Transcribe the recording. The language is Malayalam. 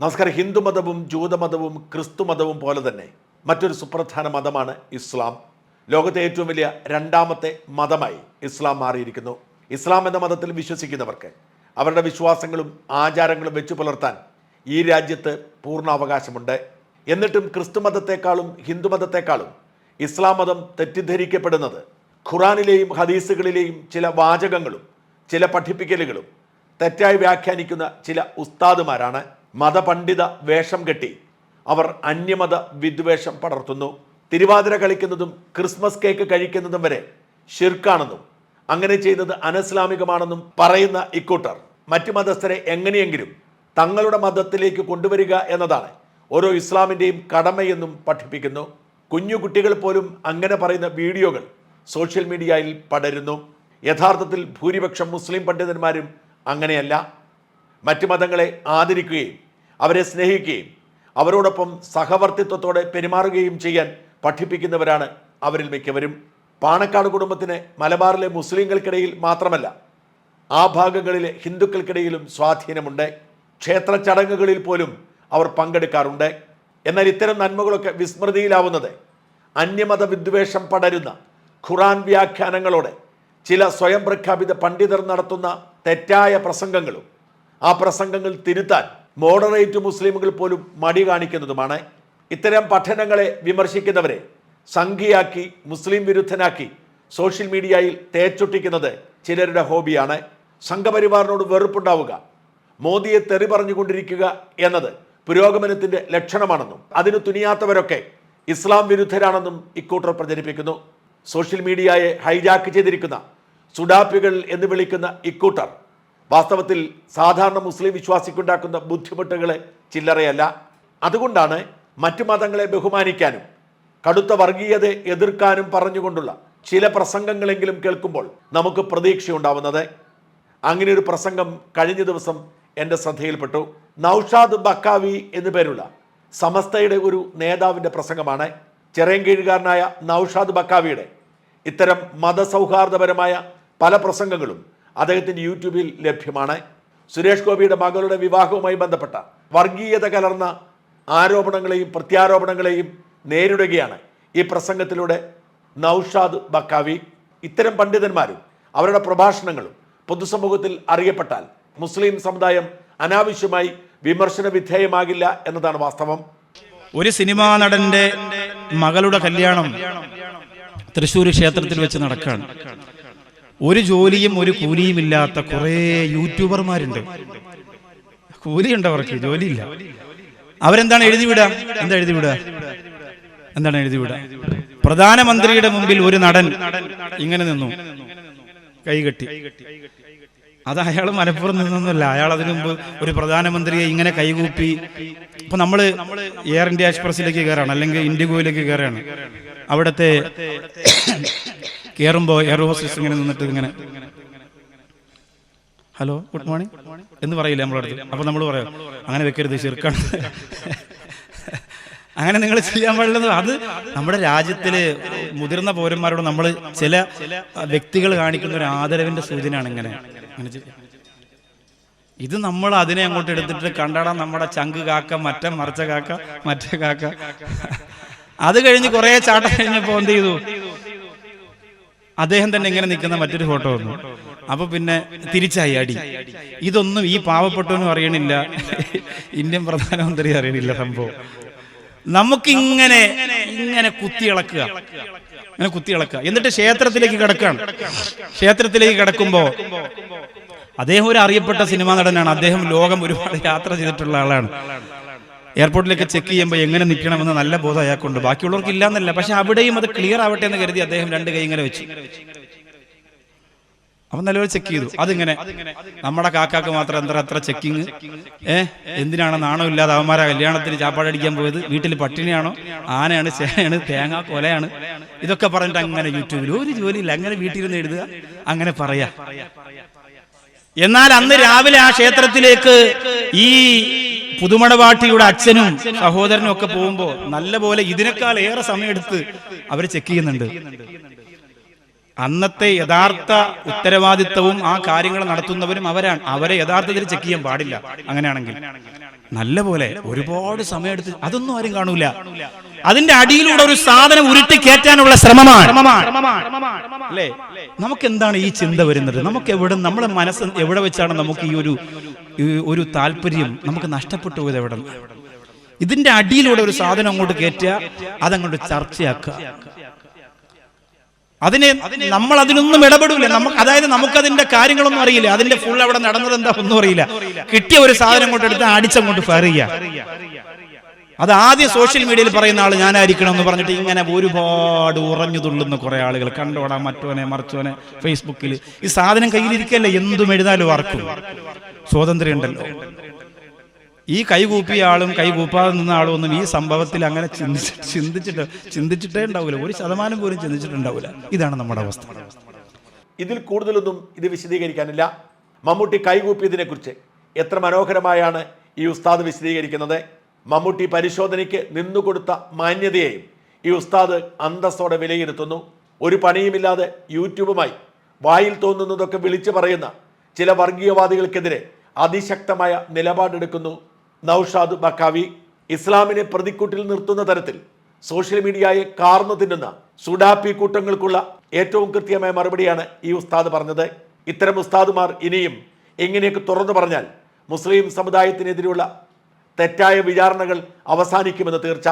നമസ്കാരം. ഹിന്ദുമതവും ജൂതമതവും ക്രിസ്തുമതവും പോലെ തന്നെ മറ്റൊരു സുപ്രധാന മതമാണ് ഇസ്ലാം. ലോകത്തെ ഏറ്റവും വലിയ രണ്ടാമത്തെ മതമായി ഇസ്ലാം മാറിയിരിക്കുന്നു. ഇസ്ലാം എന്ന മതത്തിൽ വിശ്വസിക്കുന്നവർക്ക് അവരുടെ വിശ്വാസങ്ങളും ആചാരങ്ങളും വെച്ചു പുലർത്താൻ ഈ രാജ്യത്ത് പൂർണ അവകാശമുണ്ട് എന്നിട്ടും ക്രിസ്തുമതത്തെക്കാളും ഹിന്ദുമതത്തെക്കാളും ഇസ്ലാം മതം തെറ്റിദ്ധരിക്കപ്പെടുന്നത് ഖുറാനിലെയും ഹദീസുകളിലെയും ചില വാചകങ്ങളും ചില പഠിപ്പിക്കലുകളും തെറ്റായി വ്യാഖ്യാനിക്കുന്ന ചില ഉസ്താദുമാരാണ്. മതപണ്ഡിത വേഷം കെട്ടി അവർ അന്യമത വിദ്വേഷം പടർത്തുന്നു. തിരുവാതിര കളിക്കുന്നതും ക്രിസ്മസ് കേക്ക് കഴിക്കുന്നതും വരെ ഷിർക്കാണെന്നും അങ്ങനെ ചെയ്തത് അനസ്ലാമികമാണെന്നും പറയുന്ന ഇക്കൂട്ടർ. മറ്റു മതസ്ഥരെ എങ്ങനെയെങ്കിലും തങ്ങളുടെ മതത്തിലേക്ക് കൊണ്ടുവരിക എന്നതാണ് ഓരോ ഇസ്ലാമിന്റെയും കടമയെന്നും പഠിപ്പിക്കുന്നു. കുഞ്ഞു കുട്ടികൾ പോലും അങ്ങനെ പറയുന്ന വീഡിയോകൾ സോഷ്യൽ മീഡിയയിൽ പടരുന്നു. യഥാർത്ഥത്തിൽ ഭൂരിപക്ഷം മുസ്ലിം പണ്ഡിതന്മാരും അങ്ങനെയല്ല. മറ്റു മതങ്ങളെ ആദരിക്കുകയും അവരെ സ്നേഹിക്കുകയും അവരോടൊപ്പം സഹവർത്തിത്വത്തോടെ പെരുമാറുകയും ചെയ്യാൻ പഠിപ്പിക്കുന്നവരാണ് അവരിൽ മിക്കവരും. പാണക്കാട് കുടുംബത്തിന് മലബാറിലെ മുസ്ലിങ്ങൾക്കിടയിൽ മാത്രമല്ല ആ ഭാഗങ്ങളിലെ ഹിന്ദുക്കൾക്കിടയിലും സ്വാധീനമുണ്ട്. ക്ഷേത്ര ചടങ്ങുകളിൽ പോലും അവർ പങ്കെടുക്കാറുണ്ട്. എന്നാൽ ഇത്തരം നന്മകളൊക്കെ വിസ്മൃതിയിലാവുന്നത് അന്യമത വിദ്വേഷം പടരുന്ന ഖുറാൻ വ്യാഖ്യാനങ്ങളോടെ ചില സ്വയം പ്രഖ്യാപിത പണ്ഡിതർ നടത്തുന്ന തെറ്റായ പ്രസംഗങ്ങളും ആ പ്രസംഗങ്ങൾ തിരുത്താൻ മോഡറേറ്റ് മുസ്ലിമുകൾ പോലും മടി കാണിക്കുന്നതുമാണ്. ഇത്തരം പഠനങ്ങളെ വിമർശിക്കുന്നവരെ സംഘിയാക്കി മുസ്ലിം വിരുദ്ധനാക്കി സോഷ്യൽ മീഡിയയിൽ തേച്ചൊട്ടിക്കുന്നത് ചിലരുടെ ഹോബിയാണ്. സംഘപരിവാറിനോട് വെറുപ്പുണ്ടാവുക മോദിയെ തെറി പറഞ്ഞുകൊണ്ടിരിക്കുക എന്നത് പുരോഗമനത്തിന്റെ ലക്ഷണമാണെന്നും അതിന് തുനിയാത്തവരൊക്കെ ഇസ്ലാം വിരുദ്ധരാണെന്നും ഇക്കൂട്ടർ പ്രചരിപ്പിക്കുന്നു. സോഷ്യൽ മീഡിയയെ ഹൈജാക്ക് ചെയ്തിരിക്കുന്ന സുഡാപ്പികൾ എന്ന് വിളിക്കുന്ന ഇക്കൂട്ടർ വാസ്തവത്തിൽ സാധാരണ മുസ്ലിം വിശ്വാസിക്കുണ്ടാക്കുന്ന ബുദ്ധിമുട്ടുകളെ ചില്ലറയല്ല. അതുകൊണ്ടാണ് മറ്റു മതങ്ങളെ ബഹുമാനിക്കാനും കടുത്ത വർഗീയതയെ എതിർക്കാനും പറഞ്ഞുകൊണ്ടുള്ള ചില പ്രസംഗങ്ങളെങ്കിലും കേൾക്കുമ്പോൾ നമുക്ക് പ്രതീക്ഷയുണ്ടാവുന്നത്. അങ്ങനെ ഒരു പ്രസംഗം കഴിഞ്ഞ ദിവസം എന്റെ ശ്രദ്ധയിൽപ്പെട്ടു. നൌഷാദ് ബക്കാവി എന്നു പേരുള്ള സമസ്തയുടെ ഒരു നേതാവിന്റെ പ്രസംഗമാണ്. ചെറിയൻകീഴുകാരനായ നൌഷാദ് ബക്കാവിയുടെ ഇത്തരം മതസൗഹാർദ്ദപരമായ പല പ്രസംഗങ്ങളും അദ്ദേഹത്തിന്റെ യൂട്യൂബിൽ ലഭ്യമാണ്. സുരേഷ് ഗോപിയുടെ മകളുടെ വിവാഹവുമായി ബന്ധപ്പെട്ട വർഗീയത കലർന്ന ആരോപണങ്ങളെയും പ്രത്യാരോപണങ്ങളെയും നേരിടുകയാണ് ഈ പ്രസംഗത്തിലൂടെ നൌഷാദ് ബക്കാവി. ഇത്തരം പണ്ഡിതന്മാരും അവരുടെ പ്രഭാഷണങ്ങളും പൊതുസമൂഹത്തിൽ അറിയപ്പെട്ടാൽ മുസ്ലിം സമുദായം അനാവശ്യമായി വിമർശന വിധേയമാകില്ല എന്നതാണ് വാസ്തവം. ഒരു സിനിമാ നടന്റെ മകളുടെ കല്യാണം തൃശ്ശൂർ ക്ഷേത്രത്തിൽ വെച്ച് നടക്കുകയാണ്. ഒരു ജോലിയും ഒരു കൂലിയും ഇല്ലാത്ത കുറെ യൂട്യൂബർമാരുണ്ട്. കൂലിയുണ്ട് അവർക്ക് ജോലിയില്ല. അവരെന്താണ് എഴുതി വിടുക? എന്താ എഴുതി വിടുക? എന്താണ് എഴുതി വിടുക? പ്രധാനമന്ത്രിയുടെ മുമ്പിൽ ഒരു നടൻ ഇങ്ങനെ നിന്നു. കൈകെട്ടി അത് അയാൾ മലപ്പുറം നിന്നൊന്നുമല്ല. അയാൾ അതിനു മുമ്പ് ഒരു പ്രധാനമന്ത്രിയെ ഇങ്ങനെ കൈകൂപ്പി. ഇപ്പൊ നമ്മൾ എയർ ഇന്ത്യ എക്സ്പ്രസിലേക്ക് കയറാണ് അല്ലെങ്കിൽ ഇൻഡിഗോയിലേക്ക് കയറാണ് അവിടുത്തെ കയറുമ്പോ എയർ ഹോസ്റ്റസ് ഇങ്ങനെ നിന്നിട്ട് ഇങ്ങനെ. ഹലോ ഗുഡ് മോർണിംഗ് എന്ന് പറയില്ല നമ്മളടുത്ത് അപ്പൊ നമ്മൾ പറയാം അങ്ങനെ വെക്കരുത് ചെറുക്കാണ്. അങ്ങനെ നിങ്ങൾ ചെയ്യാൻ പാടില്ലെന്ന് അത് നമ്മുടെ രാജ്യത്തിൽ മുതിർന്ന പൗരന്മാരോട് നമ്മൾ ചില വ്യക്തികൾ കാണിക്കുന്ന ഒരു ആദരവിന്റെ സൂചനയാണ് ഇങ്ങനെ. ഇത് നമ്മൾ അതിനെ അങ്ങോട്ട് എടുത്തിട്ട് കണ്ടാടാൻ നമ്മുടെ ചങ്ക് കാക്ക മറ്റേ മറച്ച കാക്ക മറ്റേ കാക്ക. അത് കഴിഞ്ഞ് കുറെ ചാട്ടം കഴിഞ്ഞപ്പോ എന്ത് ചെയ്തു? അദ്ദേഹം തന്നെ ഇങ്ങനെ നിൽക്കുന്ന മറ്റൊരു ഫോട്ടോ വന്നു. അപ്പൊ പിന്നെ തിരിച്ചായി അടി. ഇതൊന്നും ഈ പാവപ്പെട്ടവനും അറിയണില്ല. ഇന്ത്യൻ പ്രധാനമന്ത്രി അറിയണില്ല സംഭവം. നമുക്കിങ്ങനെ ഇങ്ങനെ കുത്തിയിളക്കുക ഇങ്ങനെ കുത്തിയിളക്കുക എന്നിട്ട് ക്ഷേത്രത്തിലേക്ക് കിടക്കുകയാണ് ക്ഷേത്രത്തിലേക്ക് കിടക്കുമ്പോ അദ്ദേഹം ഒരു അറിയപ്പെട്ട സിനിമാ നടനാണ്. അദ്ദേഹം ലോകം ഒരുപാട് യാത്ര ചെയ്തിട്ടുള്ള ആളാണ്. എയർപോർട്ടിലേക്ക് ചെക്ക് ചെയ്യുമ്പോൾ എങ്ങനെ നിൽക്കണമെന്ന് നല്ല ബോധം അയാൾക്കുണ്ട്. ബാക്കിയുള്ളവർക്ക് ഇല്ലാന്നല്ല. പക്ഷെ അവിടെയും അത് ക്ലിയർ ആവട്ടെ എന്ന് കരുതി അദ്ദേഹം രണ്ട് കൈ ഇങ്ങനെ വെച്ചു. അപ്പൊ നല്ലപോലെ ചെക്ക് ചെയ്തു. അതിങ്ങനെ നമ്മുടെ കാക്കാക്ക് മാത്രം എന്താ അത്ര ചെക്കിങ് ഏ? എന്തിനാണ് നാണം ഇല്ലാതെ അവന്മാരെ കല്യാണത്തിന് ചാപ്പാടടിക്കാൻ പോയത്? വീട്ടിൽ പട്ടിണിയാണോ? ആനയാണ് ചേനയാണ് തേങ്ങ കൊലയാണ്? ഇതൊക്കെ പറഞ്ഞിട്ട് അങ്ങനെ യൂട്യൂബിൽ ഒരു ജോലിയില്ല. അങ്ങനെ വീട്ടിലിരുന്ന് എഴുതുക അങ്ങനെ പറയാ. എന്നാൽ അന്ന് രാവിലെ ആ ക്ഷേത്രത്തിലേക്ക് ഈ പുതുമണവാട്ടിയുടെ അച്ഛനും സഹോദരനും ഒക്കെ പോകുമ്പോ നല്ല പോലെ ഇതിനേക്കാൾ ഏറെ സമയമെടുത്ത് അവർ ചെക്ക് ചെയ്യുന്നുണ്ട്. അന്നത്തെ യഥാർത്ഥ ഉത്തരവാദിത്തവും ആ കാര്യങ്ങൾ നടത്തുന്നവരും അവരാണ്. അവരെ യഥാർത്ഥത്തിൽ ചെക്ക് ചെയ്യാൻ പാടില്ല. അങ്ങനെയാണെങ്കിൽ. നല്ല പോലെ ഒരുപാട് സമയമെടുത്ത് അതൊന്നും ആരും കാണൂല. അതിന്റെ അടിയിലൂടെ ഒരു സാധനം ഉരുട്ടി കയറ്റാനുള്ള ശ്രമമാണ്. അല്ലേ? നമുക്ക് എന്താണ് ഈ ചിന്ത വരുന്നത്? നമുക്ക് എവിടെ നമ്മുടെ മനസ്സ് എവിടെ വെച്ചാണ് നമുക്ക് ഈ ഒരു ഒരു താല്പര്യം നമുക്ക് നഷ്ടപ്പെട്ടു പോയത് എവിടെ? ഇതിന്റെ അടിയിലൂടെ ഒരു സാധനം അങ്ങോട്ട് കയറ്റുക അതങ്ങോട്ട് ചർച്ചയാക്കുക. അതിനെ നമ്മൾ അതിനൊന്നും ഇടപെടില്ല നമുക്ക് അതായത് നമുക്ക് അതിന്റെ കാര്യങ്ങളൊന്നും അറിയില്ല. അതിന്റെ ഫുൾ അവിടെ നടന്നത് എന്താ ഒന്നും അറിയില്ല. കിട്ടിയ ഒരു സാധനം കൊണ്ട് എടുത്ത് അടിച്ചങ്ങോട്ട് ഫയർ ചെയ്യുക. അത് ആദ്യം സോഷ്യൽ മീഡിയയിൽ പറയുന്ന ആൾ ഞാനായിരിക്കണം എന്ന് പറഞ്ഞിട്ട് ഇങ്ങനെ ഒരുപാട് ഉറഞ്ഞു തുള്ളുന്ന കുറെ ആളുകൾ കണ്ടോടാ മറ്റോനെ മറിച്ചോനെ ഫേസ്ബുക്കിൽ ഈ സാധനം കയ്യിലിരിക്കല്ലേ? എന്തും എഴുതാലും ആർക്കും. സ്വാതന്ത്ര്യം ഉണ്ടല്ലോ ഈ കൈകൂപ്പിയ ആളും കൈകൂപ്പാതെ നിന്ന ആളും ഒന്നും ഈ സംഭവത്തിൽ അങ്ങനെ ചിന്തിച്ച് ചിന്തിച്ചിട്ട് ചിന്തിച്ചിട്ടേ ഉണ്ടാവില്ല ഒരു ശതമാനം പോലും ചിന്തിച്ചിട്ടുണ്ടാവില്ല ഇതാണ് നമ്മുടെ അവസ്ഥ. ഇതിൽ കൂടുതലൊന്നും ഇത് വിശദീകരിക്കാനില്ല. മമ്മൂട്ടി കൈകൂപ്പിയതിനെക്കുറിച്ച് എത്ര മനോഹരമായാണ് ഈ ഉസ്താദ് വിശദീകരിക്കുന്നത്. മമ്മൂട്ടി പരിശോധനയ്ക്ക് നിന്നുകൊടുത്ത മാന്യതയെയും ഈ ഉസ്താദ് അന്തസ്സോടെ വിലയിരുത്തുന്നു. ഒരു പണിയുമില്ലാതെ യൂട്യൂബുമായി വായിൽ തോന്നുന്നതൊക്കെ വിളിച്ചു പറയുന്ന ചില വർഗീയവാദികൾക്കെതിരെ അതിശക്തമായ നിലപാടെടുക്കുന്നു നൌഷാദ് ബക്കാവി ഇസ്ലാമിനെ പ്രതിക്കൂട്ടിൽ നിർത്തുന്ന തരത്തിൽ സോഷ്യൽ മീഡിയയെ കാർന്നു തിന്നുന്ന സുഡാപ്പി കൂട്ടങ്ങൾക്കുള്ള ഏറ്റവും കൃത്യമായ മറുപടിയാണ് ഈ ഉസ്താദ് പറഞ്ഞത്. ഇത്തരം ഉസ്താദുമാർ ഇനിയും എങ്ങനെയൊക്കെ തുറന്നു പറഞ്ഞാൽ മുസ്ലിം സമുദായത്തിനെതിരെയുള്ള തെറ്റായ വിചാരണകൾ അവസാനിക്കുമെന്ന് തീർച്ച